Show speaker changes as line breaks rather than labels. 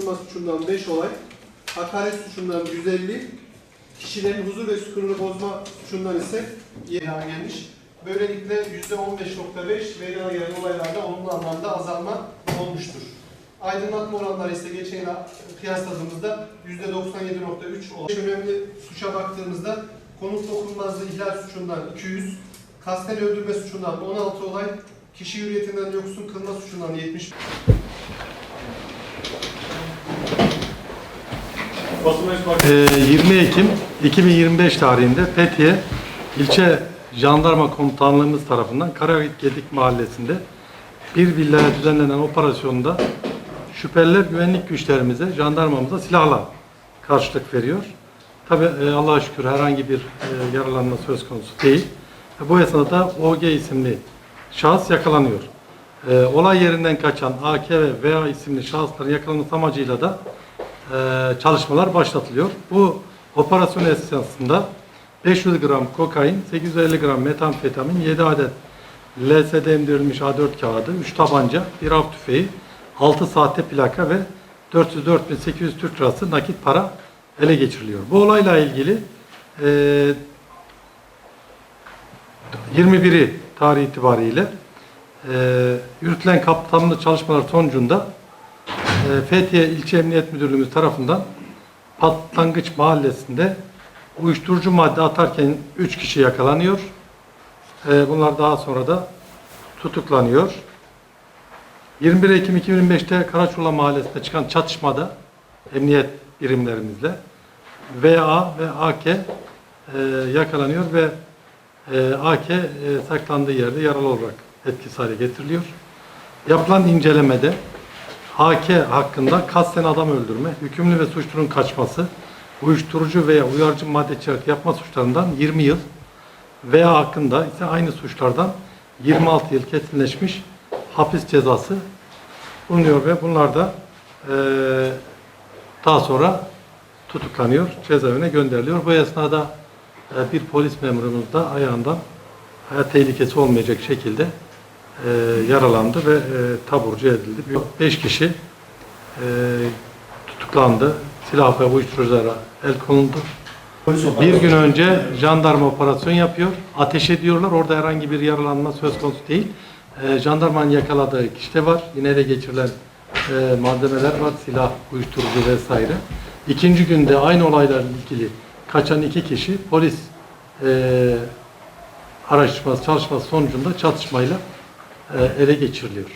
kılma suçundan 5 olay, hakaret suçundan 150, kişilerin huzur ve sükununu bozma suçundan ise ilan gelmiş. Böylelikle %15.5 meydana gelen olaylarda olumlu anlamda azalma olmuştur. Aydınlatma oranları ise geçen yıla kıyasladığımızda %97.3 olan. Önemli suça baktığımızda konut dokunulmazlığı ihlal suçundan 200, kasten öldürme suçundan 16 olay, kişi hürriyetinden yoksun kılma suçundan 70
20 Ekim 2025 tarihinde Fethiye İlçe Jandarma Komutanlığımız tarafından Karagedik Mahallesi'nde bir villaya düzenlenen operasyonda şüpheliler güvenlik güçlerimize, jandarmamıza silahla karşılık veriyor. Tabi Allah'a şükür herhangi bir e, yaralanma söz konusu değil. E, bu esnada OG isimli şahıs yakalanıyor. E, olay yerinden kaçan AK ve VA isimli şahısların yakalanması amacıyla da e, çalışmalar başlatılıyor. Bu operasyon esnasında 500 gram kokain, 850 gram metamfetamin, 7 adet LSD emdirilmiş A4 kağıdı, 3 tabanca, 1 av tüfeği, 6 sahte plaka ve 404.800 Türk lirası nakit para ele geçiriliyor. Bu olayla ilgili e, 21'i tarih itibariyle e, yürütülen kapsamlı çalışmalar sonucunda e, Fethiye İlçe Emniyet Müdürlüğümüz tarafından Patlangıç Mahallesi'nde uyuşturucu madde atarken 3 kişi yakalanıyor. E, bunlar daha sonra da tutuklanıyor. 21 Ekim 2025'te Karaçola Mahallesi'nde çıkan çatışmada emniyet birimlerimizle VA ve AK e, yakalanıyor ve e, AK e, saklandığı yerde yaralı olarak etkisiz hale getiriliyor. Yapılan incelemede AK hakkında kasten adam öldürme, hükümlü ve suçlunun kaçması, uyuşturucu veya uyarıcı madde içerikli yapma suçlarından 20 yıl veya hakkında ise aynı suçlardan 26 yıl kesinleşmiş hapis cezası bulunuyor ve bunlar da eee, daha sonra tutuklanıyor, cezaevine gönderiliyor. Bu esnada e, bir polis memurumuz da ayağından hayat tehlikesi olmayacak şekilde e, yaralandı ve e, taburcu edildi. 5 kişi e, tutuklandı. Silah ve uyuşturuculara el konuldu. Bir gün önce jandarma operasyon yapıyor. Ateş ediyorlar. Orada herhangi bir yaralanma söz konusu değil. E, jandarmanın yakaladığı kişi de var. Yine ele geçirilen e, malzemeler var. Silah, uyuşturucu vesaire. İkinci günde aynı olaylarla ilgili kaçan iki kişi polis e, araştırması, çalışması sonucunda çatışmayla ele geçiriliyor.